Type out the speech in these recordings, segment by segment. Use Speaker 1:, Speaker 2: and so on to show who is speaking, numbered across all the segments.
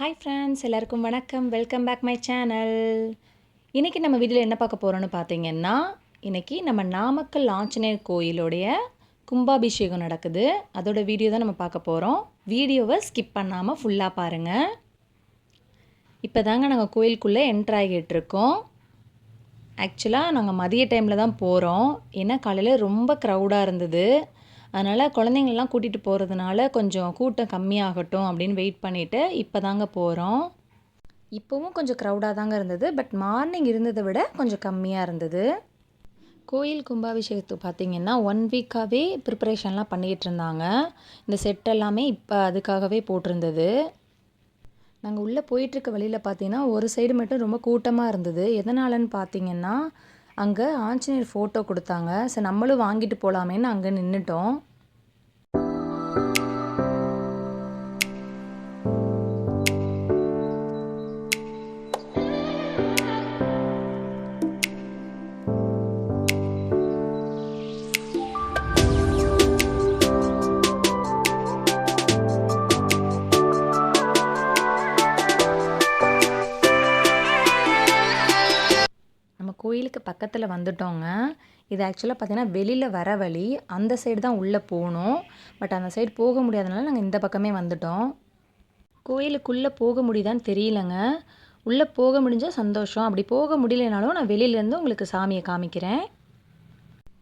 Speaker 1: Hi friends எல்லாருக்கும் வணக்கம். Welcome back my channel இன்றைக்கி நம்ம வீட்டில் என்ன பார்க்க போகிறோன்னு பார்த்தீங்கன்னா இன்றைக்கி நம்ம நாமக்கல் ஆஞ்சநேயர் கோயிலுடைய கும்பாபிஷேகம் நடக்குது. அதோட வீடியோ தான் நம்ம பார்க்க போகிறோம் வீடியோவை ஸ்கிப் பண்ணாமல் ஃபுல்லாக பாருங்கள் இப்போ தாங்க நாங்கள் கோயிலுக்குள்ளே என்ட்ரு ஆகிட்டு இருக்கோம். ஆக்சுவலாக நாங்கள் மதிய டைமில் தான் போகிறோம் ஏன்னா காலையில் ரொம்ப க்ரௌடாக இருந்தது. அதனால் குழந்தைங்களெலாம் கூட்டிகிட்டு போகிறதுனால கொஞ்சம் கூட்டம் கம்மியாகட்டும் அப்படின்னு வெயிட் பண்ணிவிட்டு இப்போ தாங்க போகிறோம் இப்போவும் கொஞ்சம் க்ரௌடாக தாங்க இருந்தது. பட் மார்னிங் இருந்ததை விட கொஞ்சம் கம்மியாக இருந்தது. கோயில் கும்பாபிஷேகத்துக்கு பார்த்திங்கன்னா ஒன் வீக்காகவே ப்ரிப்பரேஷன்லாம் பண்ணிகிட்டு இருந்தாங்க. இந்த செட் எல்லாமே இப்போ அதுக்காகவே போட்டிருந்தது. நாங்கள் உள்ளே போயிட்டுருக்க வழியில் பார்த்தீங்கன்னா ஒரு சைடு மட்டும் ரொம்ப கூட்டமாக இருந்தது. எதனாலன்னு பார்த்தீங்கன்னா அங்கே ஆஞ்சநேயர் ஃபோட்டோ கொடுத்தாங்க. சரி நம்மளும் வாங்கிட்டு போகலாமேன்னு அங்கே நின்றுட்டோம் பக்கத்தில் வந்துட்டோங்க. இது ஆக்சுவலாக பார்த்தீங்கன்னா வெளியில் வர வழி அந்த சைடு தான் உள்ளே போகணும். பட் அந்த சைடு போக முடியாதனால நாங்கள் இந்த பக்கமே வந்துட்டோம். கோயிலுக்குள்ளே போக முடியுதான்னு தெரியலங்க. உள்ளே போக முடிஞ்சால் சந்தோஷம். அப்படி போக முடியலனாலும் நான் வெளியிலேருந்து உங்களுக்கு சாமியை காமிக்கிறேன்.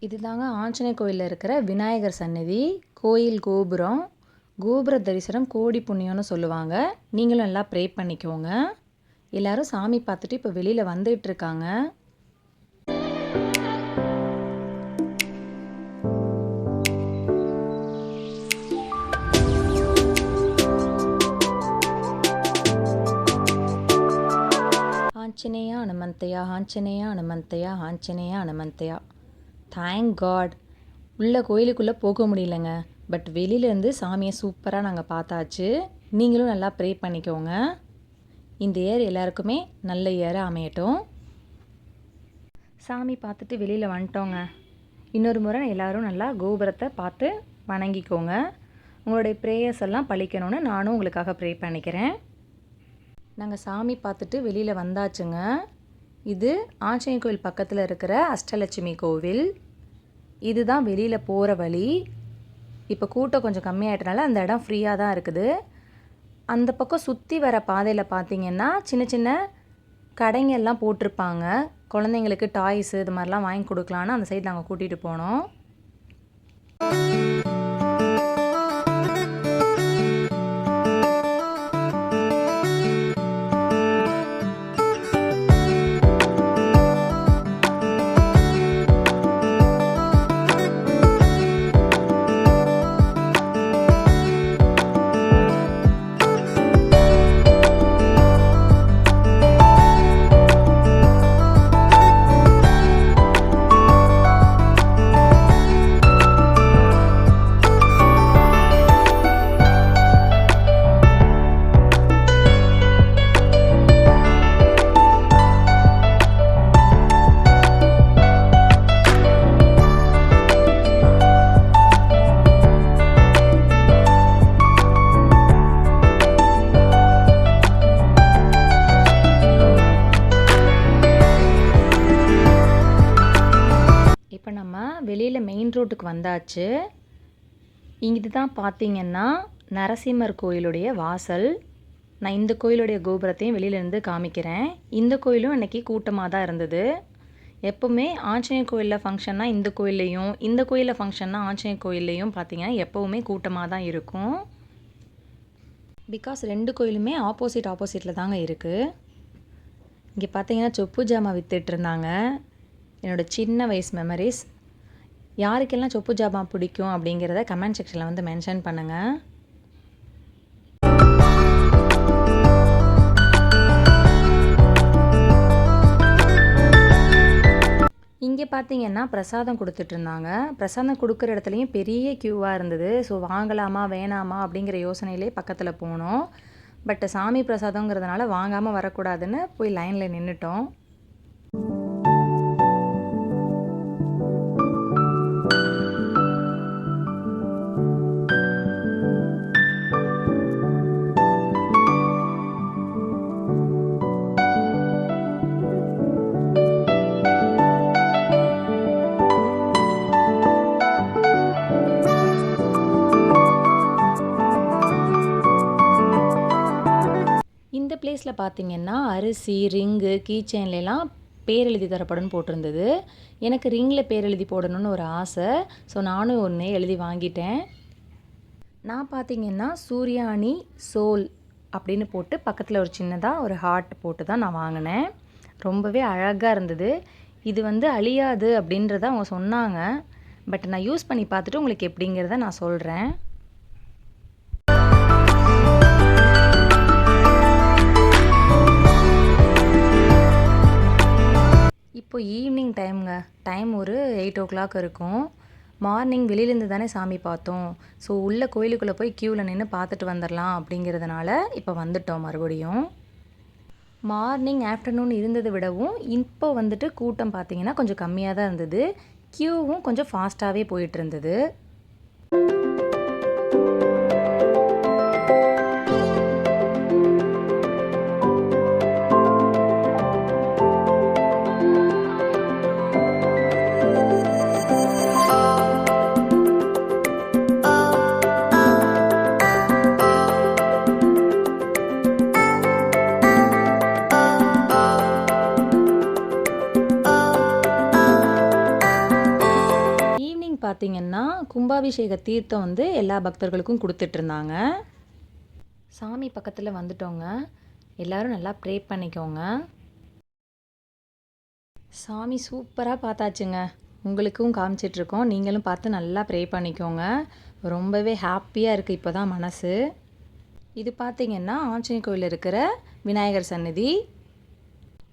Speaker 1: இதுதாங்க ஆஞ்சநேயர் கோயிலில் இருக்கிற விநாயகர் சன்னதி கோயில் கோபுரம். கோபுர தரிசனம் கோடி புண்ணியம்னு சொல்லுவாங்க. நீங்களும் நல்லா ப்ரே பண்ணிக்கோங்க. எல்லாரும் சாமி பார்த்துட்டு இப்போ வெளியில் வந்துகிட்டு அனுமந்தையா? ஆஞ்சநேயா அனுமந்தையா ஆஞ்சநேயா அனுமந்தையா. தேங்க் காட் உள்ள கோயிலுக்குள்ளே போக முடியலங்க. பட் வெளியிலேருந்து சாமியை சூப்பராக நாங்கள் பார்த்தாச்சு. நீங்களும் நல்லா ப்ரே பண்ணிக்கோங்க. இந்த இயர் எல்லாருக்குமே நல்ல இயராக அமையட்டும். சாமி பார்த்துட்டு வெளியில் வந்துட்டோங்க. இன்னொரு முறை எல்லோரும் நல்லா கோபுரத்தை பார்த்து வணங்கிக்கோங்க. உங்களுடைய ப்ரேயர்ஸ் எல்லாம் பழிக்கணும்னு நானும் உங்களுக்காக ப்ரே பண்ணிக்கிறேன். நாங்கள் சாமி பார்த்துட்டு வெளியில் வந்தாச்சுங்க. இது ஆஞ்சநேயர் கோயில் பக்கத்தில் இருக்கிற அஷ்டலட்சுமி கோவில். இதுதான் வெளியில் போகிற வழி. இப்போ கூட்டம் கொஞ்சம் கம்மியாயிட்டனால அந்த இடம் ஃப்ரீயாக தான் இருக்குது. அந்த பக்கம் சுற்றி வர பாதையில் பார்த்தீங்கன்னா சின்ன சின்ன கடைங்கெல்லாம் போட்டிருப்பாங்க. குழந்தைங்களுக்கு டாய்ஸு இது மாதிரிலாம் வாங்கி கொடுக்கலான்னு அந்த சைடு நாங்கள் கூட்டிகிட்டு போனோம். இப்போ நம்ம வெளியில் மெயின் ரோட்டுக்கு வந்தாச்சு. இங்கிட்டு தான் பார்த்தீங்கன்னா நரசிம்மர் கோயிலுடைய வாசல். நான் இந்த கோயிலுடைய கோபுரத்தையும் வெளியிலேருந்து காமிக்கிறேன். இந்த கோயிலும் இன்றைக்கி கூட்டமாக தான் இருந்தது. எப்போவுமே ஆஞ்சநேயர் கோயிலில் ஃபங்க்ஷன்னா இந்த கோயில்லையும் இந்த கோயிலில் ஃபங்க்ஷன்னா ஆஞ்சநேயர் கோயில்லையும் பார்த்தீங்கன்னா எப்போவுமே கூட்டமாக தான் இருக்கும். பிகாஸ் ரெண்டு கோயிலுமே ஆப்போசிட் ஆப்போசிட்டில் தாங்க இருக்குது இங்கே பார்த்தீங்கன்னா சொப்பு ஜாமா விற்றுட்ருந்தாங்க இருந்தாங்க. என்னோடய சின்ன வயசு மெமரிஸ் யாருக்கெல்லாம் சொப்பு ஜாபா பிடிக்கும் அப்படிங்கிறத கமெண்ட் செக்ஷனில் வந்து மென்ஷன் பண்ணுங்கள் இங்கே பார்த்தீங்கன்னா பிரசாதம் கொடுத்துட்டு இருந்தாங்க. பிரசாதம் கொடுக்குற இடத்துலையும் பெரிய க்யூவாக இருந்தது. ஸோ வாங்கலாமா வேணாமா அப்படிங்கிற யோசனையிலே பக்கத்தில் போனோம். பட் சாமி பிரசாதங்கிறதுனால வாங்காமல் வரக்கூடாதுன்னு போய் லைனில் நின்றுட்டோம் இந்த பார்த்தீங்கன்னா அரிசி ரிங்கு கீ பேர் எழுதி தரப்படும்னு போட்டிருந்தது. எனக்கு ரிங்கில் பேர் எழுதி போடணும்னு ஒரு ஆசை. ஸோ நானும் ஒன்று எழுதி வாங்கிட்டேன். நான் பார்த்தீங்கன்னா சூர்யானி சோல் அப்படின்னு போட்டு பக்கத்தில் ஒரு சின்னதாக ஒரு ஹார்ட் போட்டு தான் நான் வாங்கினேன். ரொம்பவே அழகாக இருந்தது. இது வந்து அழியாது அப்படின்றத அவங்க சொன்னாங்க. பட் நான் யூஸ் பண்ணி பார்த்துட்டு உங்களுக்கு எப்படிங்கிறத நான் சொல்கிறேன் இப்போ ஈவினிங் டைம்ங்க. டைம் ஒரு எயிட் ஓ கிளாக் இருக்கும். மார்னிங் வெளியிலேருந்து தானே சாமி பார்த்தோம். ஸோ உள்ள கோயிலுக்குள்ளே போய் க்யூவில் நின்று பார்த்துட்டு வந்துடலாம் அப்படிங்கிறதுனால இப்போ வந்துட்டோம் மறுபடியும். மார்னிங் ஆஃப்டர்நூன் இருந்ததை விடவும் இப்போ வந்துட்டு கூட்டம் பார்த்தீங்கன்னா கொஞ்சம் கம்மியாக தான் இருந்தது. க்யூவும் கொஞ்சம் ஃபாஸ்ட்டாகவே போயிட்டு இருந்தது. பார்த்தீங்கன்னா கும்பாபிஷேக தீர்த்தம் வந்து எல்லா பக்தர்களுக்கும் கொடுத்துட்ருந்தாங்க. சாமி பக்கத்தில் வந்துட்டோங்க. எல்லாரும் நல்லா ப்ரே பண்ணிக்கோங்க. சாமி சூப்பராக பார்த்தாச்சுங்க. உங்களுக்கும் காமிச்சிட்ருக்கோம். நீங்களும் பார்த்து நல்லா ப்ரே பண்ணிக்கோங்க. ரொம்பவே ஹாப்பியாக இருக்குது இப்போ தான் மனசு. இது பார்த்தீங்கன்னா ஆஞ்சநேய கோயில் இருக்கிற விநாயகர் சன்னதி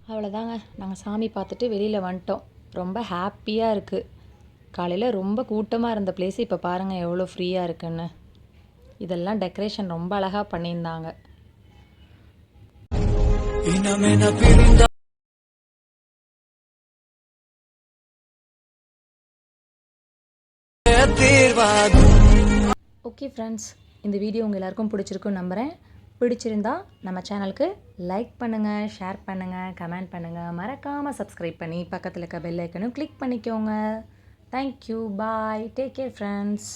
Speaker 1: அவ்வளோதாங்க நாங்கள் சாமி பார்த்துட்டு வெளியில் வந்துட்டோம். ரொம்ப ஹாப்பியாக இருக்குது காலையில் ரொம்ப கூட்டமாக இருந்த பிளேஸ் இப்போ பாருங்கள் எவ்வளோ ஃப்ரீயாக இருக்குன்னு. இதெல்லாம் டெக்கரேஷன் ரொம்ப அழகாக பண்ணியிருந்தாங்க. ஓகே ஃப்ரெண்ட்ஸ் இந்த வீடியோ உங்கள் எல்லாருக்கும் பிடிச்சிருக்குன்னு நம்புகிறேன் பிடிச்சிருந்தா நம்ம சேனலுக்கு லைக் பண்ணுங்கள் ஷேர் பண்ணுங்கள் கமெண்ட் பண்ணுங்கள் மறக்காமல் சப்ஸ்கிரைப் பண்ணி பக்கத்தில் இருக்க பெல் ஐக்கனும் கிளிக் பண்ணிக்கோங்க. Thank you bye take care friends